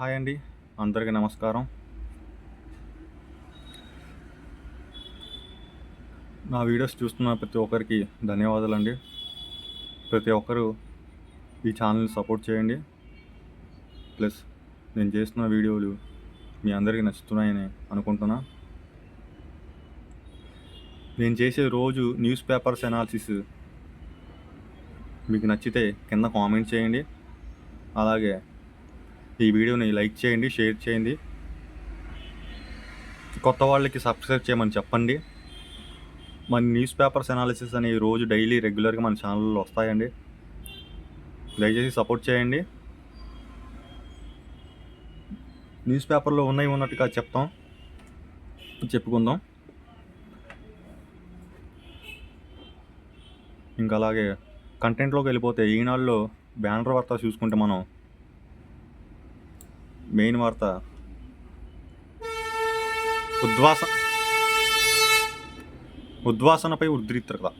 Hi అండి. అందరికీ నమస్కారం. నా వీడియోస్ చూస్తున్న ప్రతి ఒక్కరికి ధన్యవాదాలండి. ప్రతి ఒక్కరూ ఈ ఛానల్ని సపోర్ట్ చేయండి. ప్లస్ నేను చేస్తున్న వీడియోలు మీ అందరికీ నచ్చుతున్నాయని అనుకుంటున్నా. నేను చేసే రోజు న్యూస్ పేపర్స్ అనాలిసిస్ మీకు నచ్చితే కింద కామెంట్ చేయండి. అలాగే ఈ వీడియోని లైక్ చేయండి షేర్ చేయండి. కొత్త వాళ్ళకి సబ్స్క్రైబ్ చేయమని చెప్పండి. మన న్యూస్ పేపర్స్ అనాలిసిస్ అనేవి రోజు డైలీ రెగ్యులర్గా మన ఛానల్లో వస్తాయండి. దయచేసి సపోర్ట్ చేయండి. న్యూస్ పేపర్లో ఉన్నాయి ఉన్నట్టుగా చెప్తాం. చెప్పుకుందాం. ఇంకా అలాగే కంటెంట్లోకి వెళ్ళిపోతే ఈనాడులో బ్యానర్ వార్త చూసుకుంటే మనం మెయిన్ వార్త. ఉద్వాస ఉద్వాసనపై ఉద్రిక్తత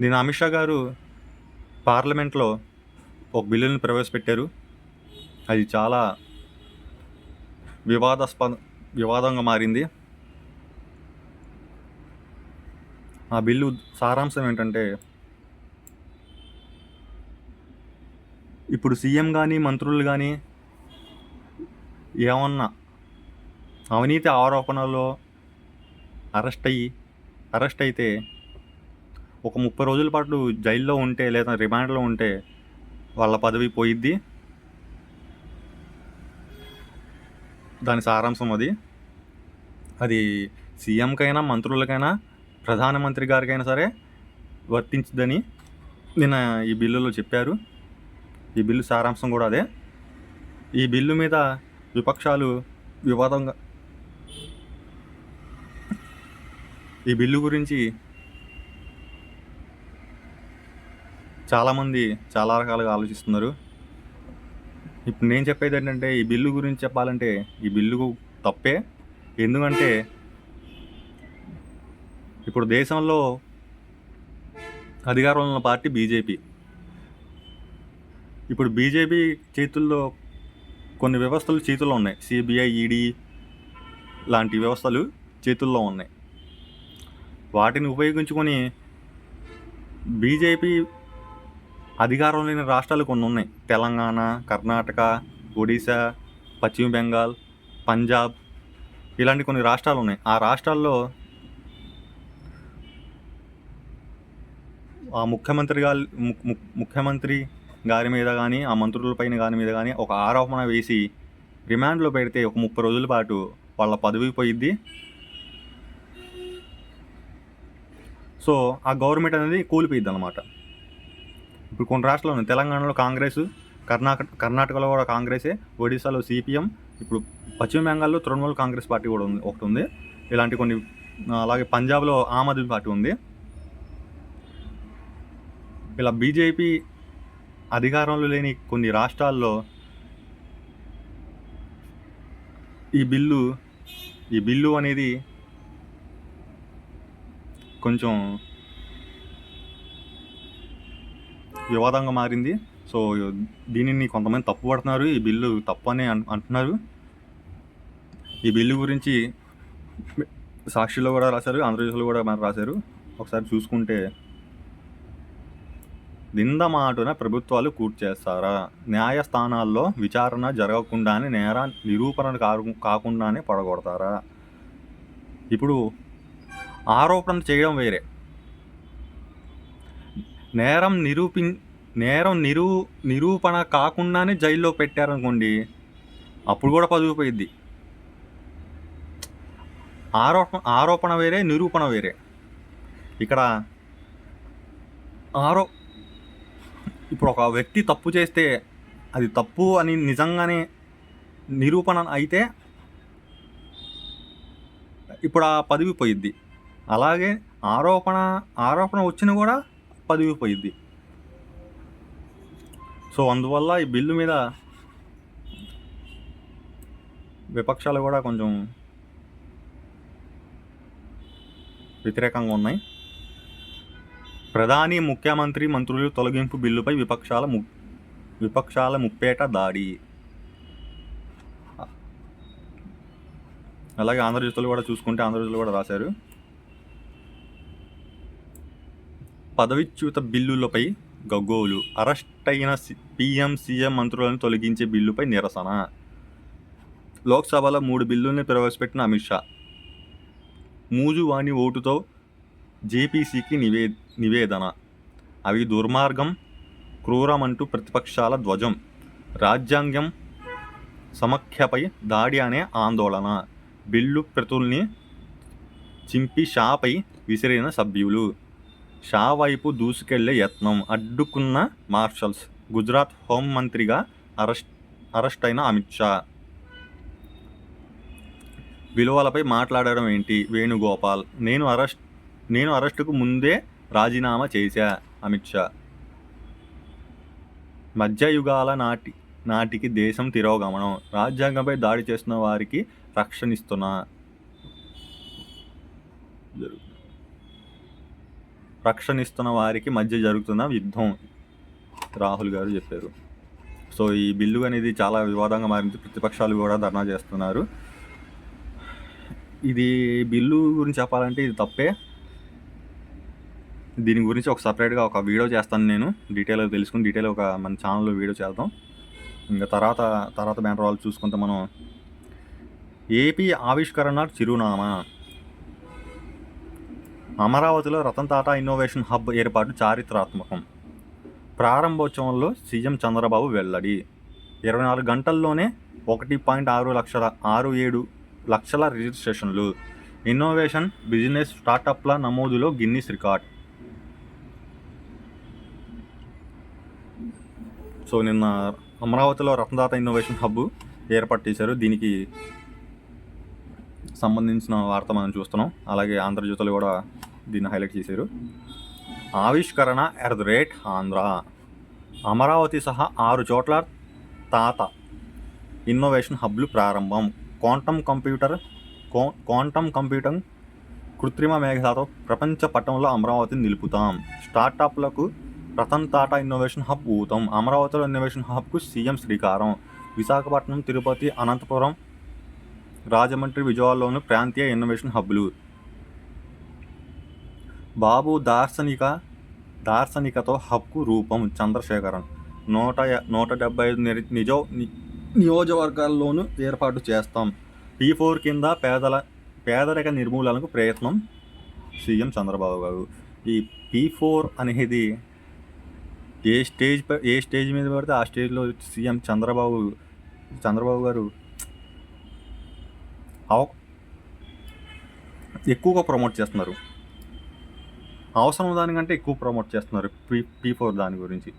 నేను అమిత్ షా గారు పార్లమెంట్లో ఒక బిల్లుని ప్రవేశపెట్టారు. అది చాలా వివాదాస్పద వివాదంగా మారింది. ఆ బిల్లు సారాంశం ఏంటంటే ఇప్పుడు సీఎం కానీ మంత్రులు కానీ ఏమన్నా అవినీతి ఆరోపణలో అరెస్ట్ అయ్యి అరెస్ట్ అయితే ఒక ముప్పై రోజుల పాటు జైల్లో ఉంటే లేదా రిమాండ్లో ఉంటే వాళ్ళ పదవి పోయిద్ది. దాని సారాంశం అది. అది సీఎంకైనా మంత్రులకైనా ప్రధానమంత్రి గారికైనా సరే వర్తించదని నిన్న ఈ బిల్లులో చెప్పారు. ఈ బిల్లు సారాంశం కూడా అదే. ఈ బిల్లు మీద విపక్షాలు వివాదంగా ఈ బిల్లు గురించి చాలామంది చాలా రకాలుగా ఆలోచిస్తున్నారు. ఇప్పుడు నేను చెప్పేది ఏంటంటే ఈ బిల్లు గురించి చెప్పాలంటే ఈ బిల్లు తప్పే. ఎందుకంటే ఇప్పుడు దేశంలో అధికారంలో ఉన్న పార్టీ బీజేపీ. ఇప్పుడు బీజేపీ చేతుల్లో కొన్ని వ్యవస్థలు చేతుల్లో ఉన్నాయి. సిబిఐ ఈడీ లాంటి వ్యవస్థలు చేతుల్లో ఉన్నాయి. వాటిని ఉపయోగించుకొని బీజేపీ అధికారం లేని రాష్ట్రాలు కొన్ని ఉన్నాయి. తెలంగాణ కర్ణాటక ఒడిశా పశ్చిమ బెంగాల్ పంజాబ్ ఇలాంటి కొన్ని రాష్ట్రాలు ఉన్నాయి. ఆ రాష్ట్రాల్లో ఆ ముఖ్యమంత్రి గారి ము- ము- ముఖ్యమంత్రి గారి మీద కానీ ఆ మంత్రులపైన గారి మీద కానీ ఒక ఆరోపణ వేసి రిమాండ్లో పెడితే ఒక ముప్పై రోజుల పాటు వాళ్ళ పదవి పోయిద్ది. సో ఆ గవర్నమెంట్ అనేది కూలిపోయిద్ది అనమాట ఇప్పుడు కొన్ని రాష్ట్రాలు తెలంగాణలో కాంగ్రెస్ కర్ణాటక కర్ణాటకలో కూడా కాంగ్రెసే ఒడిశాలో సిపిఎం ఇప్పుడు పశ్చిమ బెంగాల్లో తృణమూల్ కాంగ్రెస్ పార్టీ కూడా ఉంది ఒకటి ఉంది ఇలాంటి కొన్ని అలాగే పంజాబ్లో ఆమ్ ఆద్మీ పార్టీ ఉంది. ఇలా బీజేపీ అధికారంలో లేని కొన్ని రాష్ట్రాల్లో ఈ బిల్లు ఈ బిల్లు అనేది కొంచెం వివాదంగా మారింది. సో దీనిని కొంతమంది తప్పు పడుతున్నారు. ఈ బిల్లు తప్పు అని అంటున్నారు. ఈ బిల్లు గురించి సాక్షిలో కూడా రాశారు ఆంధ్రప్రదేశ్లో కూడా మనం రాశారు. ఒకసారి చూసుకుంటే నిందమాటున ప్రభుత్వాలు కూర్చేస్తారా న్యాయస్థానాల్లో విచారణ జరగకుండానే నేర నిరూపణ కాకుండానే పడగొడతారా? ఇప్పుడు ఆరోపణ చేయడం వేరే. నేరం నిరూపి నేరం నిరూ నిరూపణ కాకుండానే జైల్లో పెట్టారనుకోండి అప్పుడు కూడా పదిపోయిద్ది ఆరోపణ ఆరోపణ వేరే నిరూపణ వేరే. ఇక్కడ ఆరో ఇప్పుడు ఒక వ్యక్తి తప్పు చేస్తే అది తప్పు అని నిజంగానే నిరూపణ అయితే ఇప్పుడు ఆ పదవి పోయిద్ది. అలాగే ఆరోపణ ఆరోపణ వచ్చిన కూడా పదవి పోయిద్ది. సో అందువల్ల ఈ బిల్లు మీద విపక్షాలు కూడా కొంచెం వ్యతిరేకంగా ఉన్నాయి. ప్రధాని ముఖ్యమంత్రి మంత్రులు తొలగింపు బిల్లుపై విపక్షాల ము విపక్షాల ముప్పేట దాడి. అలాగే ఆంధ్రజ్యోతులు కూడా చూసుకుంటే ఆంధ్రజ్యోతులు కూడా రాశారు. పదవిచ్యుత బిల్లులపై గగ్గోలు. అరెస్ట్ అయిన పిఎం సీఎం మంత్రులను తొలగించే బిల్లుపై నిరసన. లోక్సభలో మూడు బిల్లుల్ని ప్రవేశపెట్టిన అమిత్ షా. మూజువాణి ఓటుతో జేపీసీకి నివేదిక నివేదన. అవి దుర్మార్గం క్రూరమంటూ ప్రతిపక్షాల ధ్వజం. రాజ్యాంగం సమఖ్యపై దాడి అనే ఆందోళన. బిల్లు ప్రతుల్ని చింపి షాపై విసిరిన సభ్యులు. షా వైపు దూసుకెళ్ళే యత్నం. అడ్డుకున్న మార్షల్స్. గుజరాత్ హోంమంత్రిగా అరెస్ట్ అరెస్ట్ అయిన అమిత్ షా. విలువలపై మాట్లాడడం ఏంటి? వేణుగోపాల్. నేను అరెస్ట్ నేను అరెస్టుకు ముందే రాజీనామా చేశా అమిత్ షా. మధ్యయుగాల నాటి నాటికి దేశం తిరోగమనం. రాజ్యాంగంపై దాడి చేస్తున్న వారికి రక్షణిస్తున్నా జరుగు- రక్షణిస్తున్న వారికి మధ్య జరుగుతున్న యుద్ధం రాహుల్ గారు చెప్పారు. సో ఈ బిల్లు అనేది చాలా వివాదంగా మారింది. ప్రతిపక్షాలు కూడా ధర్నా చేస్తున్నారు. ఇది బిల్లు గురించి చెప్పాలంటే ఇది తప్పే. దీని గురించి ఒక సపరేట్గా ఒక వీడియో చేస్తాను నేను. డీటెయిల్గా తెలుసుకుని డీటెయిల్ ఒక మన ఛానల్లో వీడియో చేద్దాం. ఇంకా తర్వాత తర్వాత బ్యానర్ వాళ్ళు చూసుకుంటే మనం ఏపీ ఆవిష్కరణ చిరునామా. అమరావతిలో రతన్ టాటా ఇన్నోవేషన్ హబ్ ఏర్పాటు చారిత్రాత్మకం. ప్రారంభోత్సవంలో సీఎం చంద్రబాబు వెల్లడి. ఇరవై నాలుగు గంటల్లోనే ఒకటి పాయింట్ ఆరు లక్షల ఆరు ఏడు లక్షల రిజిస్ట్రేషన్లు. ఇన్నోవేషన్ బిజినెస్ స్టార్టప్ల నమోదులో గిన్నిస్ రికార్డ్. సో నిన్న అమరావతిలో రత్నదాత ఇన్నోవేషన్ హబ్ ఏర్పాటు చేశారు. దీనికి సంబంధించిన వార్త మనం చూస్తున్నాం. అలాగే ఆంధ్రజ్యోతులు కూడా దీన్ని హైలైట్ చేశారు. ఆవిష్కరణ at the rate Andhra. Amaravati సహా ఆరు చోట్ల తాత ఇన్నోవేషన్ హబ్లు ప్రారంభం. క్వాంటమ్ కంప్యూటర్ క్వాంటమ్ కంప్యూటర్ కృత్రిమ మేఘాతో ప్రపంచ పట్టణంలో అమరావతిని నిలుపుతాం. స్టార్టప్లకు రతన్ టాటా ఇన్నోవేషన్ హబ్ ఊతం అమరావతిలో ఇన్నోవేషన్ హబ్కు సీఎం శ్రీకారం. విశాఖపట్నం తిరుపతి అనంతపురం రాజమండ్రి విజయవాడలోని ప్రాంతీయ ఇన్నోవేషన్ హబ్లు బాబు దార్శనిక దార్శనికతో హక్కు రూపం చంద్రశేఖరన్. నూట నూట డెబ్బై ఐదు నిరి నిజో ని- నియోజకవర్గాల్లోనూ ఏర్పాటు చేస్తాం. పీ ఫోర్ కింద పేదల పేదరిక నిర్మూలనకు ప్రయత్నం సీఎం చంద్రబాబు గారు. ఈ పీ ఫోర్ అనేది ఏ స్టేజ్ ఏ స్టేజ్ మీద పడితే ఆ స్టేజ్లో సీఎం చంద్రబాబు చంద్రబాబు గారు అవ- ఎక్కువగా ప్రమోట్ చేస్తున్నారు. అవసరం దానికంటే ఎక్కువ ప్రమోట్ చేస్తున్నారు పీ పీ ఫోర్ దాని గురించి.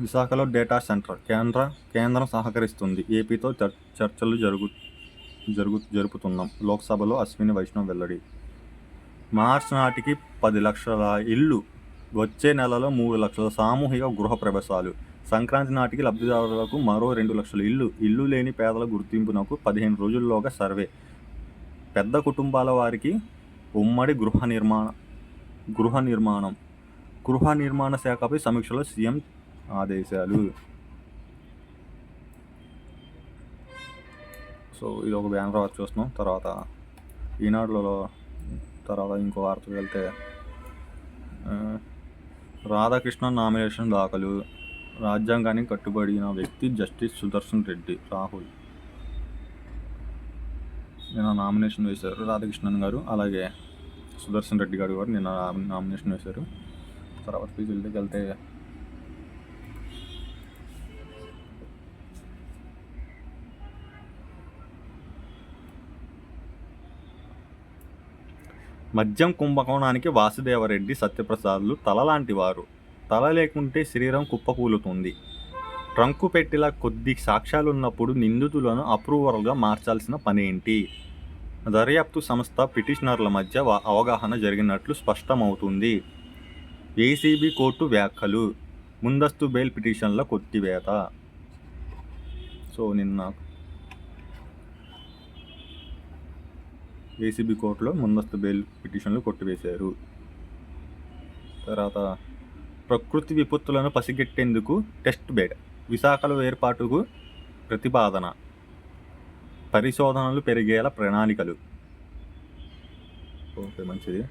విశాఖలో డేటా సెంటర్ కేంద్ర కేంద్రం సహకరిస్తుంది. ఏపీతో చర్చలు జరుగు జరుగు జరుపుతున్నాం. లోక్సభలో అశ్విని వైష్ణవ్ వెల్లడి. మార్చ్ నాటికి పది లక్షల ఇల్లు వచ్చే నెలలో మూడు లక్షల సామూహిక గృహ ప్రవేశాలు. సంక్రాంతి నాటికి లబ్ధిదారులకు మరో రెండు లక్షల ఇల్లు ఇల్లు లేని పేదల గుర్తింపునకు పదిహేను రోజుల్లోగా సర్వే. పెద్ద కుటుంబాల వారికి ఉమ్మడి గృహ నిర్మాణ గృహ నిర్మాణం. గృహ నిర్మాణ శాఖపై సమీక్షలో సీఎం ఆదేశాలు. సో ఇది ఒక బ్యానర్ వార్త చూస్తున్నాం. తర్వాత ఈనాడులలో తర్వాత ఇంకో వార్తకు వెళ్తే రాధాకృష్ణ నామినేషన్ దాఖలు. రాజ్యాంగానికి కట్టుబడిన వ్యక్తి జస్టిస్ సుదర్శన్ రెడ్డి రాహుల్. నిన్న నామినేషన్ వేశారు రాధాకృష్ణన్ గారు. అలాగే సుదర్శన్ రెడ్డి గారు కూడా నిన్న నామినేషన్ వేశారు. తర్వాత ఫీజులకి వెళ్తే మద్యం కుంభకోణానికి వాసుదేవరెడ్డి సత్యప్రసాద్లు తలలాంటి వారు. తల లేకుంటే శరీరం కుప్పకూలుతుంది. ట్రంకు పెట్టిలా కొద్ది సాక్ష్యాలున్నప్పుడు నిందితులను అప్రూవర్గా మార్చాల్సిన పనేంటి? దర్యాప్తు సంస్థ పిటిషనర్ల మధ్య అవగాహన జరిగినట్లు స్పష్టమవుతుంది. ఏసీబీ కోర్టు వ్యాఖ్యలు. ముందస్తు బెయిల్ పిటిషన్ల కొట్టివేత సో నిన్న ఏసీబీ కోర్టులో ముందస్తు బెయిల్ పిటిషన్లు కొట్టివేశారు. తర్వాత ప్రకృతి విపత్తులను పసిగట్టేందుకు టెస్ట్ బెడ్ విశాఖలో ఏర్పాటుకు ప్రతిపాదన పరిశోధనలు పెరిగేలా ప్రణాళికలు. ఓకే మంచిది.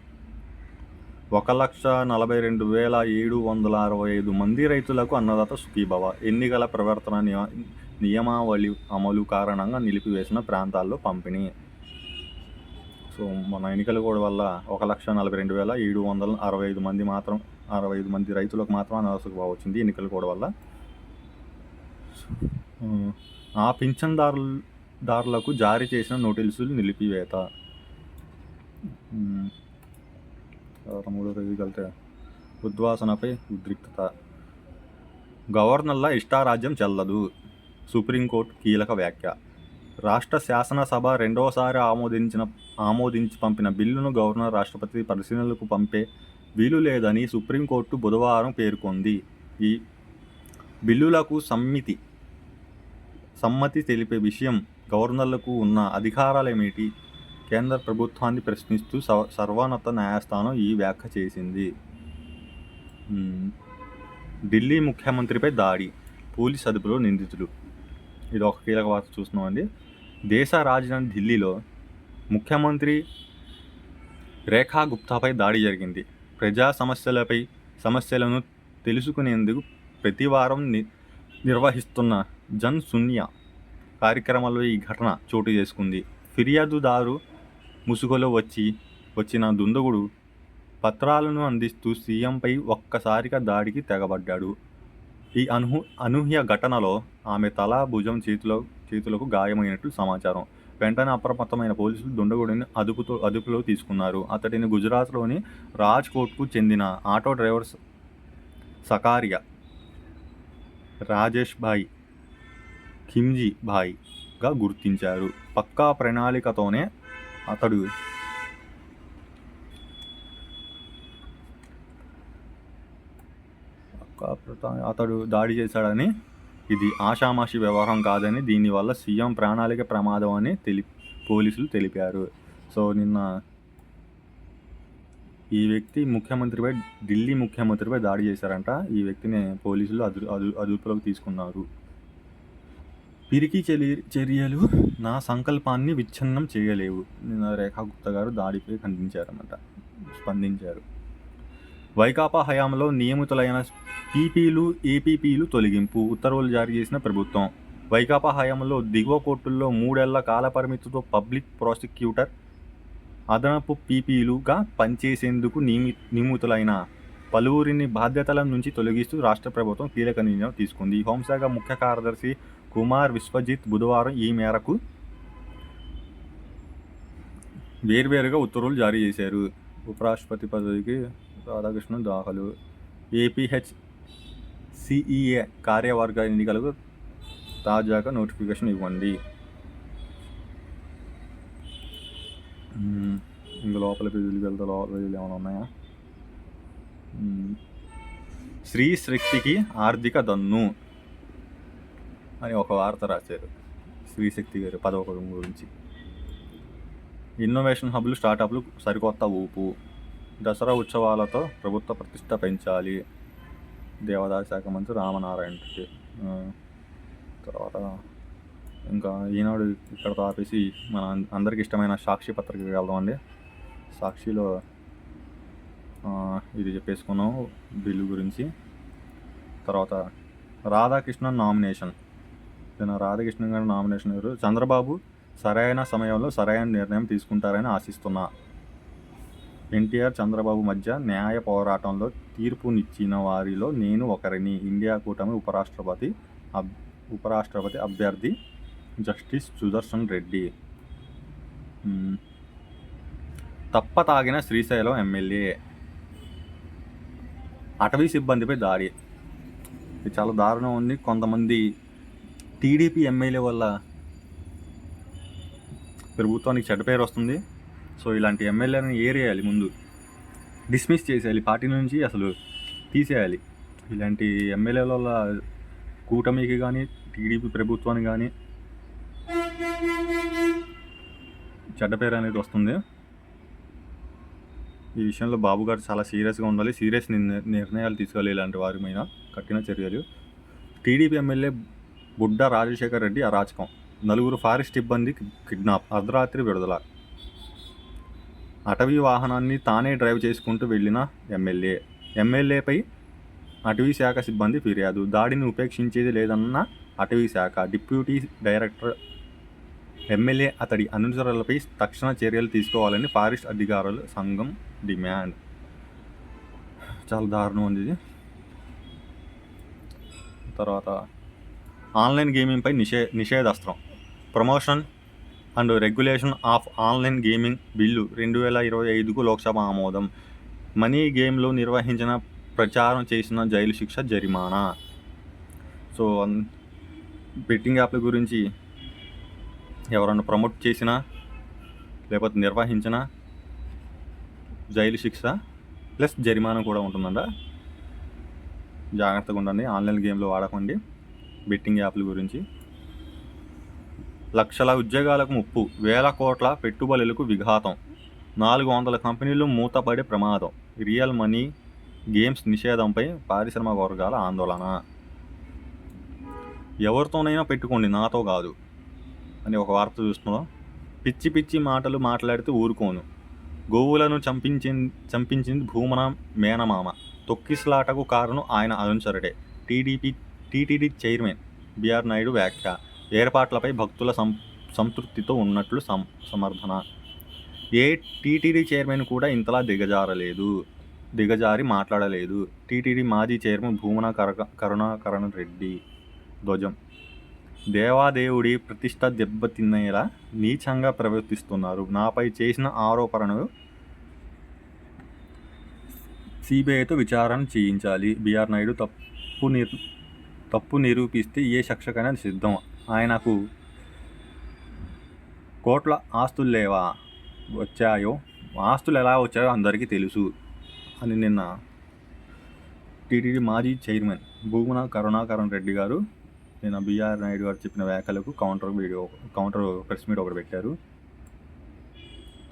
ఒక లక్ష నలభై రెండు వేల ఏడు వందల అరవై ఐదు మంది రైతులకు అన్నదాత సుఖీభవ. ఎన్నికల ప్రవర్తన నియమావళి అమలు కారణంగా నిలిపివేసిన ప్రాంతాల్లో పంపిణీ. సో మన ఎన్నికల కూడా వల్ల ఒక లక్ష నలభై రెండు వేల ఏడు వందల అరవై ఐదు మంది మాత్రం అరవై ఐదు మంది రైతులకు మాత్రం అనవసరం వచ్చింది ఎన్నికల కూడా వల్ల. ఆ పింఛన్దారుల దారులకు జారీ చేసిన నోటీసులు నిలిపివేత. మూడో రోజు కలితే ఉద్వాసనపై ఉద్రిక్తత. గవర్నర్ల ఇష్టారాజ్యం చెల్లదు. సుప్రీంకోర్టు కీలక వ్యాఖ్య. రాష్ట్ర శాసనసభ రెండవసారి ఆమోదించిన ఆమోదించి పంపిన బిల్లును గవర్నర్ రాష్ట్రపతి పరిశీలనలకు పంపే వీలు లేదని సుప్రీంకోర్టు బుధవారం పేర్కొంది. ఈ బిల్లులకు సమ్మితి సమ్మతి తెలిపే విషయం గవర్నర్లకు ఉన్న అధికారాలేమిటి? కేంద్ర ప్రభుత్వాన్ని ప్రశ్నిస్తూ సర్వోన్నత న్యాయస్థానం ఈ వ్యాఖ్య చేసింది. ఢిల్లీ ముఖ్యమంత్రిపై దాడి పోలీస్ అదుపులో నిందితులు ఇది ఒక కీలక వార్త చూస్తున్నామండి దేశ రాజధాని ఢిల్లీలో ముఖ్యమంత్రి రేఖా గుప్తాపై దాడి జరిగింది. ప్రజా సమస్యలపై సమస్యలను తెలుసుకునేందుకు ప్రతి వారం ని నిర్వహిస్తున్న జన్ శూన్య కార్యక్రమంలో ఈ ఘటన చోటు చేసుకుంది. ఫిర్యాదుదారు ముసుగులో వచ్చి వచ్చిన దుందగుడు పత్రాలను అందిస్తూ సీఎంపై ఒక్కసారిగా దాడికి తెగబడ్డాడు. ఈ అనూహ అనూహ్య ఘటనలో ఆమె తల భుజం చేతిలో చేతులకు గాయమైనట్లు సమాచారం. వెంటనే అప్రమత్తమైన పోలీసులు దుండగుడిని అదుపుతో అదుపులో తీసుకున్నారు. అతడిని గుజరాత్లోని రాజ్కోట్కు చెందిన ఆటో డ్రైవర్ సకారియా రాజేష్ భాయ్ ఖిమ్జీ భాయ్గా గుర్తించారు. పక్కా ప్రణాళికతోనే అతడు పక్కా ప్రతా- అతడు దాడి చేశాడని ఇది ఆషామాషి వ్యవహారం కాదని దీనివల్ల సీఎం ప్రాణాళిక ప్రమాదం అని తెలి పోలీసులు తెలిపారు. సో నిన్న ఈ వ్యక్తి ముఖ్యమంత్రిపై ఢిల్లీ ముఖ్యమంత్రిపై దాడి చేశారంట. ఈ వ్యక్తిని పోలీసులు అదు అదు అదుపులోకి తీసుకున్నారు. పిరికి చెలి చర్యలు నా సంకల్పాన్ని విచ్ఛిన్నం చేయలేవు. నిన్న రేఖా గుప్తా గారు దాడిపై ఖండించారన్నమాట. స్పందించారు. వైకాపా హయాంలో నియమితులైన పీపీలు ఏపీపీలు తొలగింపు ఉత్తర్వులు జారీ చేసిన ప్రభుత్వం. వైకాపా హయాంలో దిగువ కోర్టుల్లో మూడేళ్ళ కాలపరిమితితో పబ్లిక్ ప్రాసిక్యూటర్ అదనపు పీపీలుగా పనిచేసేందుకు నియమి నియమితులైన పలువురిని బాధ్యతల నుంచి తొలగిస్తూ రాష్ట్ర ప్రభుత్వం కీలక నిర్ణయం తీసుకుంది. హోంశాఖ ముఖ్య కార్యదర్శి కుమార్ విశ్వజిత్ బుధవారం ఈ మేరకు వేర్వేరుగా ఉత్తర్వులు జారీ చేశారు. ఉపరాష్ట్రపతి పదవికి రాధాకృష్ణన్ దాఖలు ఏపీహెచ్ సిఈఏ కార్యవర్గ ఎన్నికలకు తాజాగా నోటిఫికేషన్ ఇవ్వండి. ఇంక లోపల పేజీలకు వెళ్తే లోపల పేజీలు ఏమైనా ఉన్నాయా? స్త్రీ శక్తికి ఆర్థిక దన్ను అని ఒక వార్త రాశారు శ్రీశక్తి శక్తి గారి పదవకం గురించి. ఇన్నోవేషన్ హబ్లు స్టార్టప్లు సరికొత్త ఊపు. దసరా ఉత్సవాలతో ప్రభుత్వ ప్రతిష్ట పెంచాలి. దేవాదాయ శాఖ మంత్రి రామనారాయణ రెడ్డి తర్వాత ఇంకా ఈనాడు ఇక్కడ ఆపేసి మన అందరికి ఇష్టమైన సాక్షి పత్రికకి వెళ్దామండి సాక్షిలో ఇది చెప్పేసుకున్నాం బిల్లు గురించి. తర్వాత రాధాకృష్ణన్ నామినేషన్. నేను రాధాకృష్ణన్ గారి నామినేషన్ గారు చంద్రబాబు సరైన సమయంలో సరైన నిర్ణయం తీసుకుంటారని ఆశిస్తున్నా. ఎన్టీఆర్ చంద్రబాబు మధ్య న్యాయ పోరాటంలో తీర్పునిచ్చిన వారిలో నేను ఒకరిని. ఇండియా కూటమి ఉపరాష్ట్రపతి అబ్ ఉపరాష్ట్రపతి అభ్యర్థి జస్టిస్ సుదర్శన్ రెడ్డి. తప్ప తాగిన శ్రీశైలం ఎమ్మెల్యే. అటవీ సిబ్బందిపై దాడి. ఇది చాలా దారుణం ఉంది. కొంతమంది టీడీపీ ఎమ్మెల్యే వల్ల ప్రభుత్వానికి చెడ్డ పేరు వస్తుంది. సో ఇలాంటి ఎమ్మెల్యేని ఏరేయాలి ముందు. డిస్మిస్ చేసేయాలి పార్టీ నుంచి అసలు తీసేయాలి. ఇలాంటి ఎమ్మెల్యేల కూటమికి కానీ టీడీపీ ప్రభుత్వానికి కానీ చెడ్డ పేరు అనేది వస్తుంది. ఈ విషయంలో బాబు గారు చాలా సీరియస్గా ఉండాలి. సీరియస్ నిర్ణయాలు తీసుకోవాలి ఇలాంటి వారి మీద కఠిన చర్యలు. టీడీపీ ఎమ్మెల్యే బుడ్డ రాజశేఖర్ రెడ్డి అరాచకం. నలుగురు ఫారెస్ట్ ఇబ్బంది కిడ్నాప్. అర్ధరాత్రి విడుదల. అటవీ వాహనాన్ని తానే డ్రైవ్ చేసుకుంటూ వెళ్ళిన ఎమ్మెల్యే. ఎమ్మెల్యేపై అటవీ శాఖ సిబ్బంది ఫిర్యాదు. దాడిని ఉపేక్షించేది లేదన్న అటవీ శాఖ. డిప్యూటీ డైరెక్టర్ ఎమ్మెల్యే అతడి అనుచరులపై తక్షణ చర్యలు తీసుకోవాలని ఫారెస్ట్ అధికారుల సంఘం డిమాండ్. చాలా దారుణం ఉంది ఇది. తర్వాత ఆన్లైన్ గేమింగ్పై నిషే నిషేధాస్త్రం. Promotion and regulation of online gaming bill రెండు వేల ఇరవై ఐదుకు లోక్సభ ఆమోదం. మనీ గేమ్లో నిర్వహించిన ప్రచారం చేసిన జైలు శిక్ష జరిమానా. సో బెట్టింగ్ యాప్ల గురించి ఎవరన్నా ప్రమోట్ చేసినా లేకపోతే నిర్వహించిన జైలు శిక్ష ప్లస్ జరిమానా కూడా ఉంటుందంట. జాగ్రత్తగా ఉండండి ఆన్లైన్ గేమ్లో వాడకండి బెట్టింగ్ యాప్ల గురించి. లక్షల ఉద్యోగాలకు ముప్పు వేల కోట్ల పెట్టుబడులకు విఘాతం. నాలుగు వందల కంపెనీలు మూతపడే ప్రమాదం. రియల్ మనీ గేమ్స్ నిషేధంపై పారిశ్రామిక వర్గాల ఆందోళన. ఎవరితోనైనా పెట్టుకోండి నాతో కాదు. అని ఒక వార్త చూస్తున్నాం. పిచ్చి పిచ్చి మాటలు మాట్లాడితే ఊరుకోను. గోవులను చంపించి చంపించింది భూమన మేనమామ. తొక్కిసలాటకు కారణం ఆయన అనుచరుడే TDP TTD chairman. BR Naidu వ్యాఖ్య. ఏర్పాట్లపై భక్తుల సం సంతృప్తితో ఉన్నట్లు సం సమర్థన. ఏ టీటీడీ చైర్మన్ కూడా ఇంతలా దిగజారలేదు. దిగజారి మాట్లాడలేదు. టీటీడీ మాజీ చైర్మన్ భూమన కరక కరుణాకరణ రెడ్డి ధ్వజం. దేవాదేవుడి ప్రతిష్ట దెబ్బతినేలా నీచంగా ప్రవర్తిస్తున్నారు. నాపై చేసిన ఆరోపణలు సిబిఐతో విచారణ చేయించాలి. బిఆర్ నాయుడు తప్పు నిర్ తప్పు నిరూపిస్తే ఏ శిక్షకైనా సిద్ధం. ఆయనకు కోట్ల ఆస్తులు లేవా? వచ్చాయో? ఆస్తులు ఎలా వచ్చాయో అందరికీ తెలుసు అని నిన్న టీటీడీ మాజీ చైర్మన్ భూమన కరుణాకరణ్ రెడ్డి గారు నిన్న బిఆర్ నాయుడు గారు చెప్పిన వ్యాఖ్యలకు counter video counter press meet ఒకటి పెట్టారు.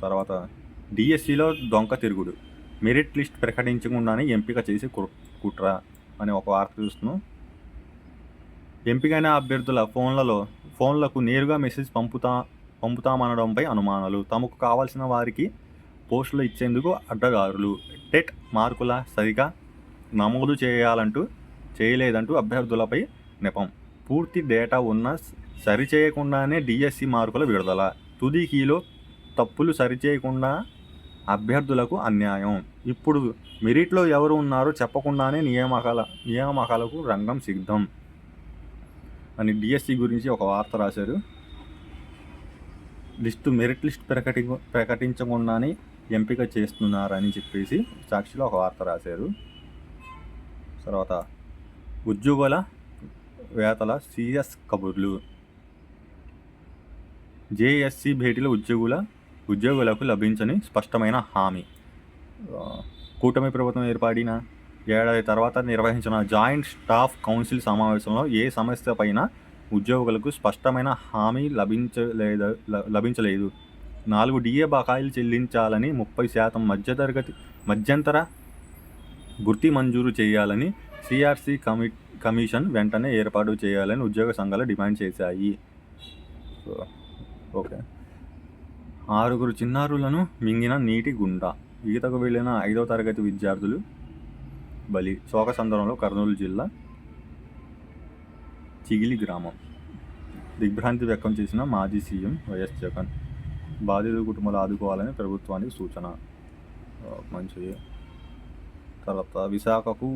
తర్వాత డిఎస్సిలో దొంగ తిరుగుడు మెరిట్ లిస్ట్ ప్రకటించకుండానే ఎంపిక చేసి కుట్ర అనే ఒక వార్త చూస్తున్నాం. ఎంపికైన అభ్యర్థుల ఫోన్లలో ఫోన్లకు నేరుగా మెసేజ్ పంపుతా పంపుతామనడంపై అనుమానాలు. తమకు కావాల్సిన వారికి పోస్టులు ఇచ్చేందుకు అడ్డదారులు టెట్ మార్కుల సరిగా నమోదు చేయాలంటూ చేయలేదంటూ అభ్యర్థులపై నెపం. పూర్తి డేటా ఉన్న సరిచేయకుండానే డిఎస్సి మార్కుల విడుదల. తుది కీలో తప్పులు సరిచేయకుండా అభ్యర్థులకు అన్యాయం. ఇప్పుడు మెరిట్లో ఎవరు ఉన్నారో చెప్పకుండానే నియామకాల నియామకాలకు రంగం సిద్ధం. అని డిఎస్సి గురించి ఒక వార్త రాశారు. లిస్టు మెరిట్ లిస్ట్ ప్రకటి ప్రకటించకుండానే ఎంపిక చేస్తున్నారని చెప్పేసి సాక్షిలో ఒక వార్త రాశారు. తర్వాత ఉద్యోగుల వేతల సీఎస్ కబుర్లు. జేఎస్సి భేటీలో ఉద్యోగుల ఉద్యోగులకు లభించని స్పష్టమైన హామీ. కూటమి ప్రభుత్వం ఏర్పడిన ఏడాది తర్వాత నిర్వహించిన జాయింట్ స్టాఫ్ కౌన్సిల్ సమావేశంలో ఏ సమస్యపైన ఉద్యోగులకు స్పష్టమైన హామీ లభించలేదు ల- లభించలేదు. నాలుగు డిఏ బకాయిలు చెల్లించాలని ముప్పై శాతం మధ్యతరగతి మధ్యంతర గుర్తి మంజూరు చేయాలని సిఆర్సి కమి కమిషన్ వెంటనే ఏర్పాటు చేయాలని ఉద్యోగ సంఘాలు డిమాండ్ చేశాయి. ఓకే. ఆరుగురు చిన్నారులను మింగిన నీటి గుండా ఈతకు వెళ్ళిన ఐదవ తరగతి విద్యార్థులు బలి శోకసందరంలో కర్నూలు జిల్లా చిగిలి గ్రామం. దిగ్భ్రాంతి వ్యక్తం చేసిన మాజీ సీఎం వైఎస్ జగన్ బాధితుల కుటుంబాలు ఆదుకోవాలని ప్రభుత్వానికి సూచన. మంచిది తర్వాత విశాఖకు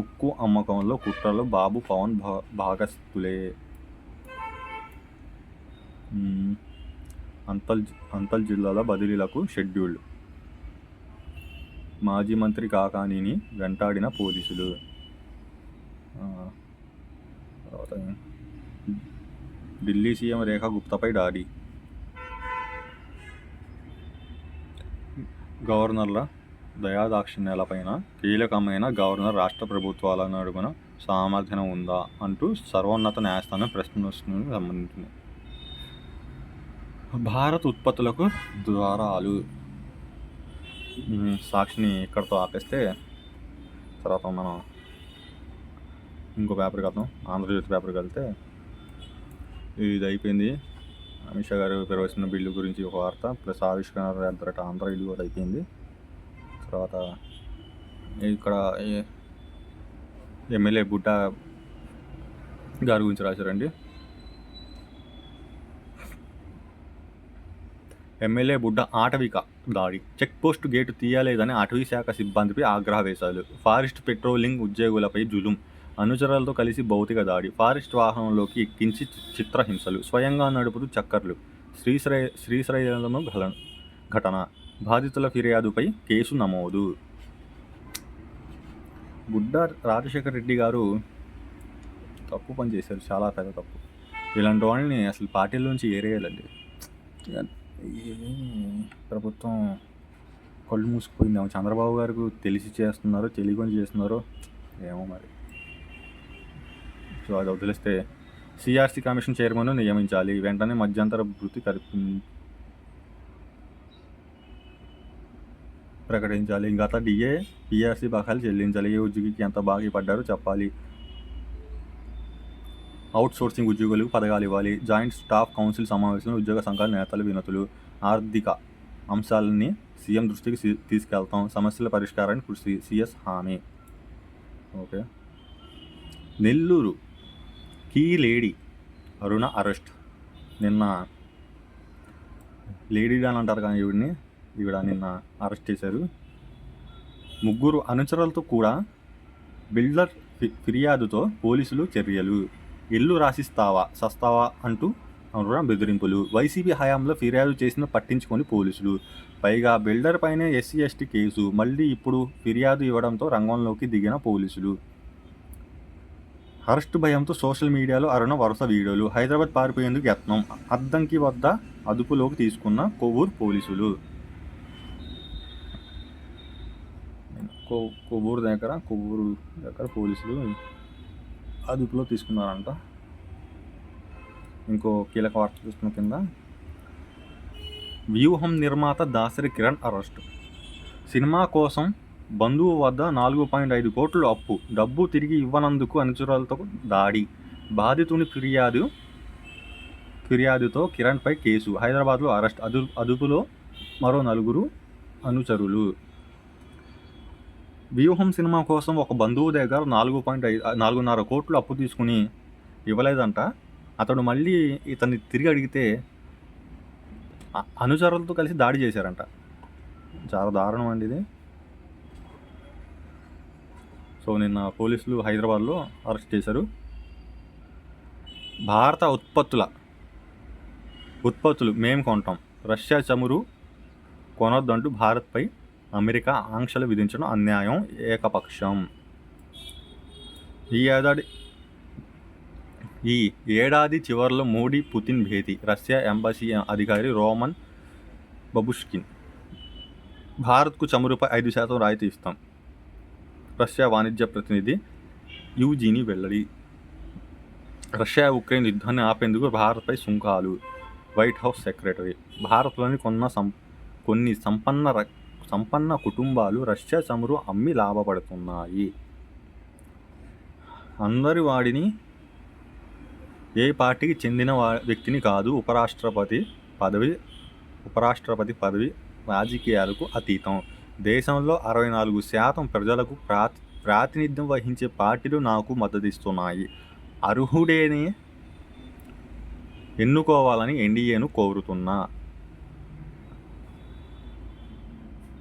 ఉక్కు అమ్మకంలో కుట్రలో బాబు పవన్ భా భాగస్థులే. అంతల్ అంతల్ జిల్లాల బదిలీలకు షెడ్యూల్డ్. మాజీ మంత్రి కాకానీని వెంటాడిన పోలీసులు. ఢిల్లీ సీఎం రేఖా గుప్తాపై దాడి. గవర్నర్ల దయాదాక్షిణ్యాలపైన కీలకమైన గవర్నర్ రాష్ట్ర ప్రభుత్వాల నడుమున సామర్థ్యం ఉందా అంటూ సర్వోన్నత న్యాయస్థానం ప్రశ్నిస్తుంది సంబంధించింది. భారత్ ఉత్పత్తులకు ద్వారాలు. సాక్షిని ఇక్కడతో ఆపేస్తే తర్వాత మనం ఇంకో పేపర్కి వెళ్తాం. ఆంధ్రజ్యోతి పేపర్కి వెళ్తే ఇది అయిపోయింది. అమిత్ షా గారు ప్రవేశించిన బిల్లు గురించి ఒక వార్త ప్లస్ ఆవిష్కరణ అంతట ఆంధ్ర ఇల్లు కూడా అయిపోయింది. తర్వాత ఇక్కడ ఎమ్మెల్యే బుడ్డ గారి గురించి రాశారండి. ఎమ్మెల్యే బుడ్డ ఆటవిక దాడి. చెక్ పోస్ట్ గేటు తీయలేదని అటవీ శాఖ సిబ్బందిపై ఆగ్రహవేశాలు. Forest patrolling ఉద్యోగులపై జులుం. అనుచరులతో కలిసి భౌతిక దాడి. ఫారెస్ట్ వాహనంలోకి ఎక్కించి చిత్రహింసలు. స్వయంగా నడుపుతూ చక్కర్లు. శ్రీశ్రయ శ్రీశ్రయలను ఘల ఘటన. బాధితుల ఫిర్యాదుపై కేసు నమోదు. గుడ్డ రాజశేఖర రెడ్డి గారు తప్పు పని చేశారు. చాలా పెద్ద తప్పు. ఇలాంటి వాళ్ళని అసలు పార్టీలోంచి ఏరేయాలండి. ప్రభుత్వం కళ్ళు మూసుకుపోయిందేమో చంద్రబాబు గారికి తెలిసి చేస్తున్నారో తెలియకొని చేస్తున్నారో ఏమో మరి. సో అది వదిలేస్తే సిఆర్సీ కమిషన్ చైర్మన్ నియమించాలి. వెంటనే మధ్యంతర భృతి కల్పి ప్రకటించాలి. గత డిఏ పిఆర్సీ బకాయిలు చెల్లించాలి. ఏ ఉద్యోగికి ఎంత బాగా పడ్డారో చెప్పాలి. అవుట్ సోర్సింగ్ ఉద్యోగులకు పథకాలు ఇవ్వాలి. జాయింట్ స్టాఫ్ కౌన్సిల్ సమావేశంలో ఉద్యోగ సంఘాల నేతల వినతులు ఆర్థిక అంశాలని సీఎం దృష్టికి తీసుకెళ్తాం. సమస్యల పరిష్కారానికి కృషి సిఎస్ హామీ. ఓకే. నెల్లూరు కీ లేడీ అరుణ అరెస్ట్. నిన్న లేడీ డాన్ అంటారు కానీ ఈవిడిని ఈవిడ నిన్న అరెస్ట్ చేశారు. ముగ్గురు అనుచరులతో కూడా బిల్డర్ ఫి- ఫిర్యాదుతో పోలీసులు చర్యలు. ఇల్లు రాసిస్తావా సస్తావా అంటూ అరుణ బెదిరింపులు. వైసీపీ హయాంలో ఫిర్యాదు చేసిన పట్టించుకొని పోలీసులు. పైగా బిల్డర్ పైనే ఎస్సీ ఎస్టీ కేసు. మళ్ళీ ఇప్పుడు ఫిర్యాదు ఇవ్వడంతో రంగంలోకి దిగిన పోలీసులు. అరెస్ట్ భయంతో సోషల్ మీడియాలో అరుణ వరుస వీడియోలు. హైదరాబాద్ పారిపోయేందుకు యత్నం. అద్దంకి వద్ద అదుపులోకి తీసుకున్న కొవ్వూరు పోలీసులు. కొవ్వూరు దగ్గర కొవ్వూరు దగ్గర పోలీసులు అదుపులో తీసుకున్నారంట. ఇంకో కీలక వార్త చూస్తున్న కింద. వ్యూహం నిర్మాత దాసరి కిరణ్ అరెస్ట్. సినిమా కోసం బంధువు వద్ద నాలుగు పాయింట్ ఐదు కోట్లు అప్పు. డబ్బు తిరిగి ఇవ్వనందుకు అనుచరులతో దాడి. బాధితుని ఫిర్యాదు ఫిర్యాదుతో కిరణ్పై కేసు. హైదరాబాద్లో అరెస్ట్. అదు అదుపులో మరో నలుగురు అనుచరులు. వ్యూహం సినిమా కోసం ఒక బంధువు దగ్గర నాలుగు పాయింట్ ఐదు నాలుగున్నర కోట్లు అప్పు తీసుకుని ఇవ్వలేదంట. అతడు మళ్ళీ ఇతన్ని తిరిగి అడిగితే అనుచరులతో కలిసి దాడి చేశారంట. చాలా దారుణం అండి ఇది. సో నిన్న పోలీసులు హైదరాబాద్లో అరెస్ట్ చేశారు. భారత ఉత్పత్తుల ఉత్పత్తులు మేము కొంటాం. రష్యా చమురు కొనొద్దంటూ భారత్పై అమెరికా ఆంక్షలు విధించడం అన్యాయం ఏకపక్షం. ఈ ఏడాది ఈ ఏడాది చివరిలో మోడీ పుతిన్ భేటీ రష్యా ఎంబసీ అధికారి రోమన్ బబుష్కిన్. భారత్కు చమురుపై ఐదు శాతం రాయితీ ఇస్తాం. రష్యా వాణిజ్య ప్రతినిధి యూజీని వెల్లడి. రష్యా ఉక్రెయిన్ యుద్ధాన్ని ఆపేందుకు భారత్పై సుంకాలు. White House secretary. భారత్లోని కొన్న సం కొన్ని సంపన్న సంపన్న కుటుంబాలు రష్యా చమురు అమ్మి లాభపడుతున్నాయి. అందరి వాడిని ఏ పార్టీకి చెందిన వా వ్యక్తిని కాదు ఉపరాష్ట్రపతి పదవి ఉపరాష్ట్రపతి పదవి రాజకీయాలకు అతీతం. దేశంలో అరవై నాలుగు శాతం ప్రజలకు ప్రా ప్రాతినిధ్యం వహించే పార్టీలు నాకు మద్దతిస్తున్నాయి. అర్హుడేనే ఎన్నుకోవాలని ఎన్డీఏను కోరుతున్నా.